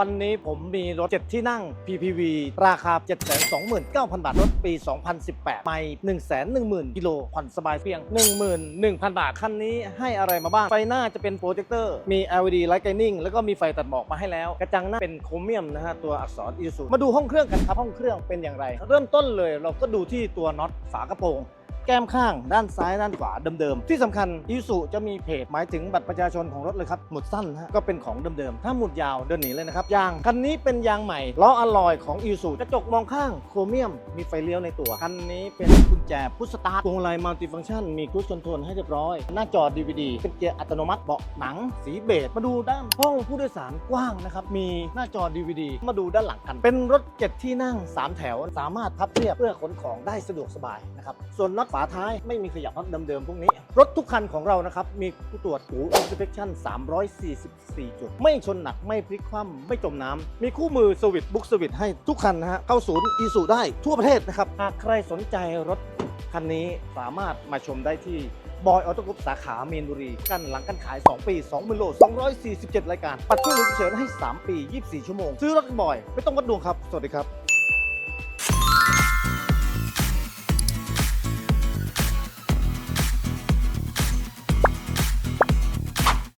วันนี้ผมมีรถ 7 ที่นั่ง PPV ราคา 729,000 บาท รถปี 2018 ไม่ 110,000 กิโลผ่อนสบายเพียง 11,000 บาท คันนี้ให้อะไรมาบ้าง ไฟหน้าจะเป็นโปรเจคเตอร์ มี LED Light Guiding แล้วก็มีไฟตัดหมอกมาให้แล้ว กระจังหน้าเป็นโครเมียมนะฮะ ตัวอักษรอีซูมาดูห้องเครื่องกันครับ ห้องเครื่องเป็นอย่างไร เริ่มต้นเลยเราก็ดูที่ตัวน็อตฝากระโปรง แก้มข้างด้านซ้ายด้านขวาเดิมๆ ที่สำคัญอีสุจะมีเพจหมายถึงบัตรประชาชนของรถเลยครับหมุดสั้นฮะก็เป็นของเดิมๆ ถ้าหมุดยาวเดินหนีเลยนะครับ ยางคันนี้เป็นยางใหม่ล้ออะลอยของอีสุกระจกมองข้างโครเมียม มีไฟเลี้ยวในตัว คันนี้เป็นกุญแจพุชสตาร์ทพวงมาลัยมัลติฟังก์ชันมีครูซคอนโทรลให้เรียบร้อย หน้าจอ DVD เป็นเกียร์อัตโนมัติเบาะหนัง สีเบจมาดูด้านห้องผู้โดยสารกว้างนะครับมีหน้าจอ DVD มาดูด้านหลังกัน เป็นรถเจ็ดที่นั่งสามแถวสามารถพับเรียบเพื่อขนของได้สะดวกสบายนะครับส่วนน็อตฝาท้ายไม่มีขยับน็อตเดิมๆพวกนี้ รถทุกคันของเรานะครับ มีผู้ตรวจหู inspection 344 จุด ไม่ชนหนักไม่พลิกคว่ำไม่จมน้ำมีคู่มือสวิตบุ๊กสวิตให้ทุกคันนะฮะเข้าศูนย์อีสุได้ทั่วประเทศนะครับหากใครสนใจรถคันนี้สามารถมาชมได้ที่บอยออโต้กรุ๊ปสาขาเมีนบุรี กันหลังกันขาย 2 ปี2มิลโล247 รายการ ปัดช่วยเหลือฉุกเฉินให้ 3 ปี 24 ชั่วโมง ซื้อรถบอย ไม่ต้องวัดดวงครับ สวัสดีครับ